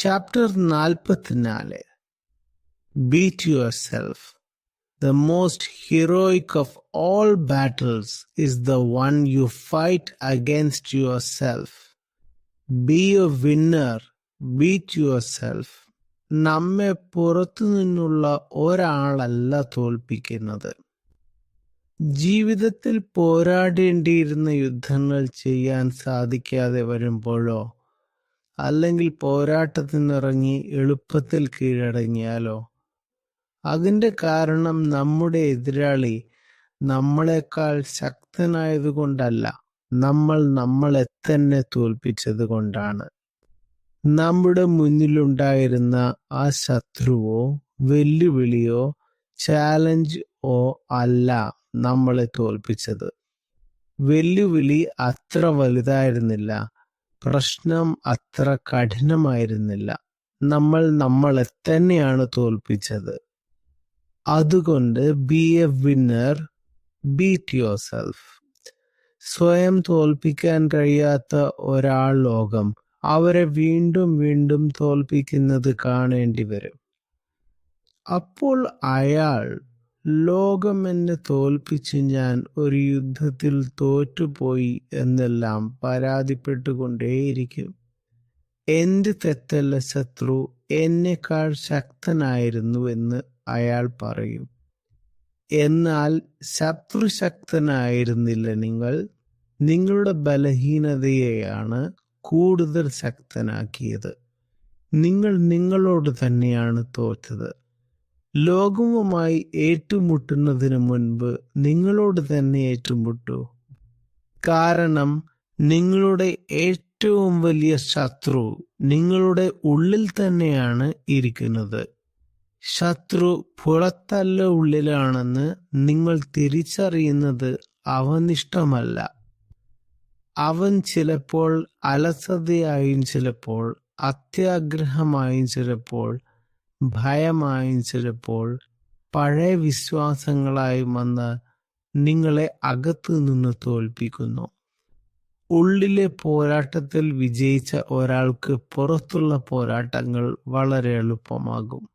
Chapter നാൽപ്പത്തിനാല് beat yourself The most heroic of all battles is the one you fight against yourself. Be a winner, beat yourself. നമ്മെ പുറത്തു നിന്നുള്ള ഒരാളല്ല തോൽപ്പിക്കുന്നത് ജീവിതത്തിൽ പോരാടേണ്ടിയിരുന്ന യുദ്ധങ്ങൾ ചെയ്യാൻ സാധിക്കാതെ വരുമ്പോഴോ അല്ലെങ്കിൽ പോരാട്ടത്തിനിറങ്ങി എളുപ്പത്തിൽ കീഴടങ്ങിയാലോ? അതിന്റെ കാരണം നമ്മുടെ എതിരാളി നമ്മളെക്കാൾ ശക്തനായതുകൊണ്ടല്ല നമ്മൾ നമ്മളെ തന്നെ തോൽപ്പിച്ചത് കൊണ്ടാണ് നമ്മുടെ മുന്നിലുണ്ടായിരുന്ന ആ ശത്രുവോ വെല്ലുവിളിയോ ചാലഞ്ച് ഓ അല്ല നമ്മളെ തോൽപ്പിച്ചത്. വെല്ലുവിളി അത്ര വലുതായിരുന്നില്ല. പ്രശ്നം അത്ര കഠിനമായിരുന്നില്ല. നമ്മൾ നമ്മളെ തന്നെയാണ് തോൽപ്പിച്ചത്. അതുകൊണ്ട് be a winner beat yourself സ്വയം തോൽപ്പിക്കാൻ കഴിയാത്ത ഒരാൾ ലോകം അവരെ വീണ്ടും വീണ്ടും തോൽപ്പിക്കുന്നത് കാണേണ്ടി വരും. അപ്പോൾ അയാൾ ലോകം എന്നെ തോൽപ്പിച്ച് ഞാൻ ഒരു യുദ്ധത്തിൽ തോറ്റുപോയി എന്നെല്ലാം പരാതിപ്പെട്ടുകൊണ്ടേയിരിക്കും. എന്റെ തെറ്റല്ല ശത്രു എന്നെക്കാൾ ശക്തനായിരുന്നു എന്ന് അയാൾ പറയും. എന്നാൽ ശത്രു ശക്തനായിരുന്നില്ല നിങ്ങൾ. നിങ്ങളുടെ ബലഹീനതയെയാണ് കൂടുതൽ ശക്തനാക്കിയത്. നിങ്ങൾ നിങ്ങളോട് തന്നെയാണ് തോറ്റത്. ലോകവുമായി ഏറ്റുമുട്ടുന്നതിന് മുൻപ് നിങ്ങളോട് തന്നെ ഏറ്റുമുട്ടൂ. കാരണം നിങ്ങളുടെ ഏറ്റവും വലിയ ശത്രു നിങ്ങളുടെ ഉള്ളിൽ തന്നെയാണ് ഇരിക്കുന്നത്. ശത്രു പുറത്തല്ല ഉള്ളിലാണെന്ന് നിങ്ങൾ തിരിച്ചറിയുന്നത് അവനിഷ്ടമല്ല. അവൻ ചിലപ്പോൾ അലസതയായും ചിലപ്പോൾ അത്യാഗ്രഹമായും ചിലപ്പോൾ ഭയമായും ചിലപ്പോൾ പഴയ വിശ്വാസങ്ങളായി വന്ന് നിങ്ങളെ അകത്തു നിന്ന് തോൽപ്പിക്കുന്നു. ഉള്ളിലെ പോരാട്ടത്തിൽ വിജയിച്ച ഒരാൾക്ക് പുറത്തുള്ള പോരാട്ടങ്ങൾ വളരെ എളുപ്പമാകും.